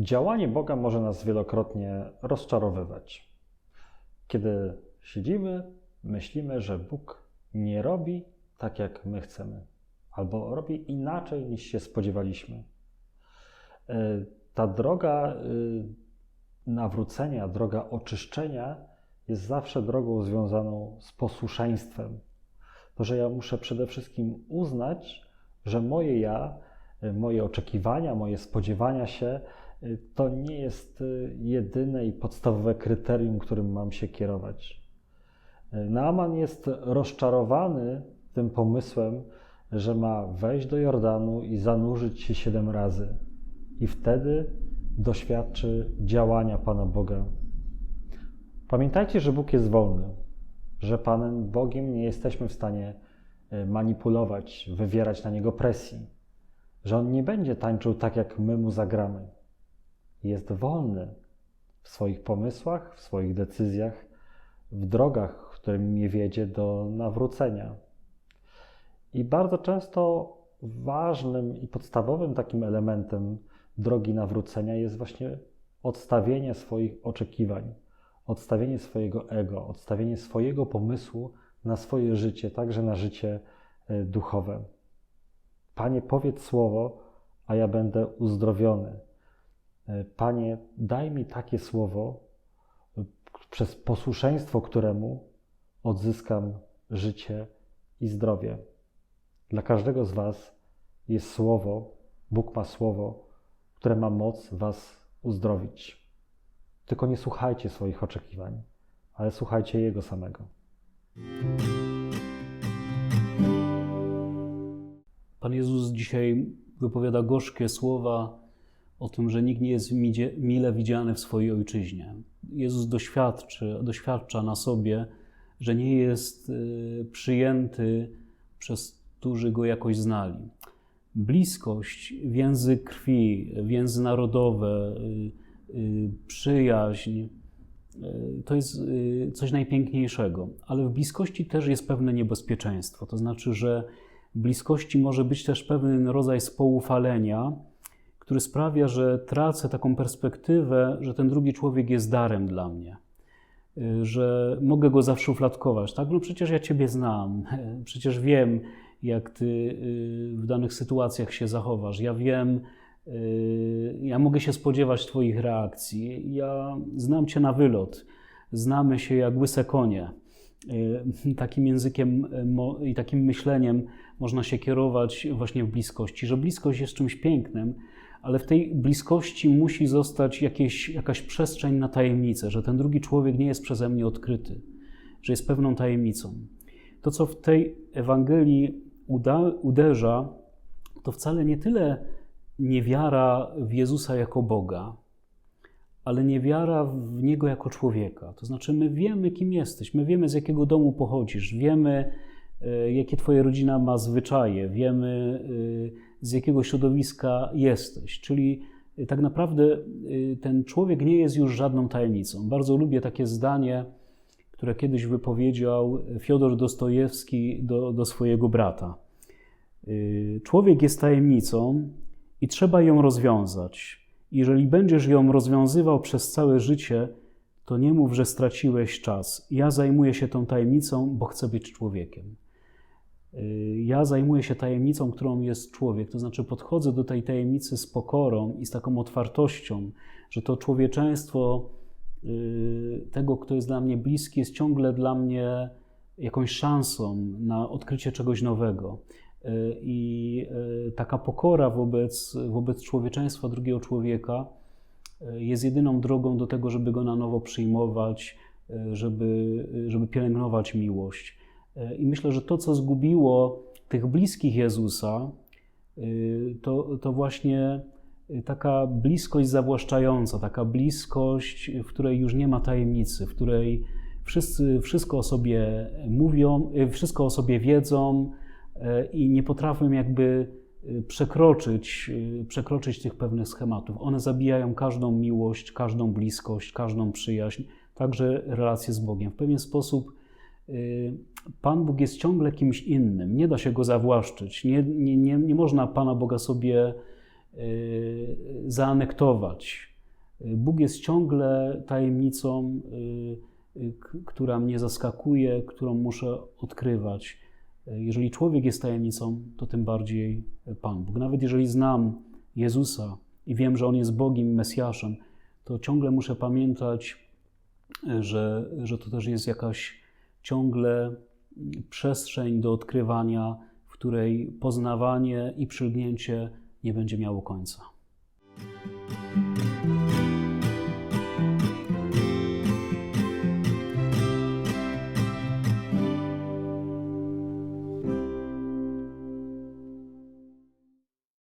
Działanie Boga może nas wielokrotnie rozczarowywać. Kiedy siedzimy, myślimy, że Bóg nie robi tak, jak my chcemy, albo robi inaczej niż się spodziewaliśmy. E, ta droga y, nawrócenia, droga oczyszczenia jest zawsze drogą związaną z posłuszeństwem. To, że ja muszę przede wszystkim uznać, że moje ja, moje oczekiwania, moje spodziewania się, y, to nie jest jedyne i podstawowe kryterium, którym mam się kierować. Naaman jest rozczarowany tym pomysłem, że ma wejść do Jordanu i zanurzyć się siedem razy. I wtedy doświadczy działania Pana Boga. Pamiętajcie, że Bóg jest wolny, że Panem Bogiem nie jesteśmy w stanie manipulować, wywierać na Niego presji, że On nie będzie tańczył tak, jak my Mu zagramy. Jest wolny w swoich pomysłach, w swoich decyzjach, w drogach, którymi wiedzie do nawrócenia. I bardzo często ważnym i podstawowym takim elementem drogi nawrócenia jest właśnie odstawienie swoich oczekiwań, odstawienie swojego ego, odstawienie swojego pomysłu na swoje życie, także na życie e, duchowe. Panie, powiedz słowo, a ja będę uzdrowiony. E, Panie, daj mi takie słowo, e, przez posłuszeństwo któremu odzyskam życie i zdrowie. Dla każdego z Was jest słowo, Bóg ma słowo, które ma moc Was uzdrowić. Tylko nie słuchajcie swoich oczekiwań, ale słuchajcie Jego samego. Pan Jezus dzisiaj wypowiada gorzkie słowa o tym, że nikt nie jest mile widziany w swojej ojczyźnie. Jezus doświadczy, doświadcza na sobie, że nie jest y, przyjęty przez którzy go jakoś znali. Bliskość, więzy krwi, więzy narodowe, y, y, przyjaźń to jest coś najpiękniejszego, ale w bliskości też jest pewne niebezpieczeństwo. To znaczy, że bliskości może być też pewien rodzaj spoufalenia, który sprawia, że tracę taką perspektywę, że ten drugi człowiek jest darem dla mnie. Y, że mogę go zaszufladkować, tak? No przecież ja Ciebie znam, przecież wiem, jak Ty y, w danych sytuacjach się zachowasz. Ja wiem, y, ja mogę się spodziewać Twoich reakcji. Ja znam Cię na wylot. Znamy się jak łyse konie. Takim językiem i takim myśleniem można się kierować właśnie w bliskości, że bliskość jest czymś pięknym, ale w tej bliskości musi zostać jakieś, jakaś przestrzeń na tajemnicę, że ten drugi człowiek nie jest przeze mnie odkryty, że jest pewną tajemnicą. To, co w tej Ewangelii uda, uderza, to wcale nie tyle niewiara w Jezusa jako Boga, ale niewiara w Niego jako człowieka. To znaczy, my wiemy, kim jesteś, my wiemy, z jakiego domu pochodzisz, wiemy, jakie Twoja rodzina ma zwyczaje, wiemy, e, z jakiego środowiska jesteś. Czyli y, tak naprawdę y, ten człowiek nie jest już żadną tajemnicą. Bardzo lubię takie zdanie, które kiedyś wypowiedział Fiodor Dostojewski do, do swojego brata. Y, człowiek jest tajemnicą i trzeba ją rozwiązać. Jeżeli będziesz ją rozwiązywał przez całe życie, to nie mów, że straciłeś czas. Ja zajmuję się tą tajemnicą, bo chcę być człowiekiem. Y, ja zajmuję się tajemnicą, którą jest człowiek, to znaczy podchodzę do tej tajemnicy z pokorą i z taką otwartością, że to człowieczeństwo y, tego, kto jest dla mnie bliski, jest ciągle dla mnie jakąś szansą na odkrycie czegoś nowego. Y, I taka pokora wobec, wobec człowieczeństwa drugiego człowieka jest jedyną drogą do tego, żeby go na nowo przyjmować, żeby, żeby pielęgnować miłość. I myślę, że to, co zgubiło tych bliskich Jezusa, y, to, to właśnie taka bliskość zawłaszczająca, taka bliskość, w której już nie ma tajemnicy, w której wszyscy wszystko o sobie mówią, wszystko o sobie wiedzą i nie potrafią jakby przekroczyć, przekroczyć tych pewnych schematów. One zabijają każdą miłość, każdą bliskość, każdą przyjaźń, także relacje z Bogiem. W pewien sposób Pan Bóg jest ciągle kimś innym, nie da się go zawłaszczyć, nie, nie, nie, nie można Pana Boga sobie y, zaanektować. Bóg jest ciągle tajemnicą, k- która mnie zaskakuje, którą muszę odkrywać. Jeżeli człowiek jest tajemnicą, to tym bardziej Pan Bóg. Nawet jeżeli znam Jezusa i wiem, że On jest Bogiem Mesjaszem, to ciągle muszę pamiętać, że, że to też jest jakaś ciągle przestrzeń do odkrywania, w której poznawanie i przylgnięcie nie będzie miało końca.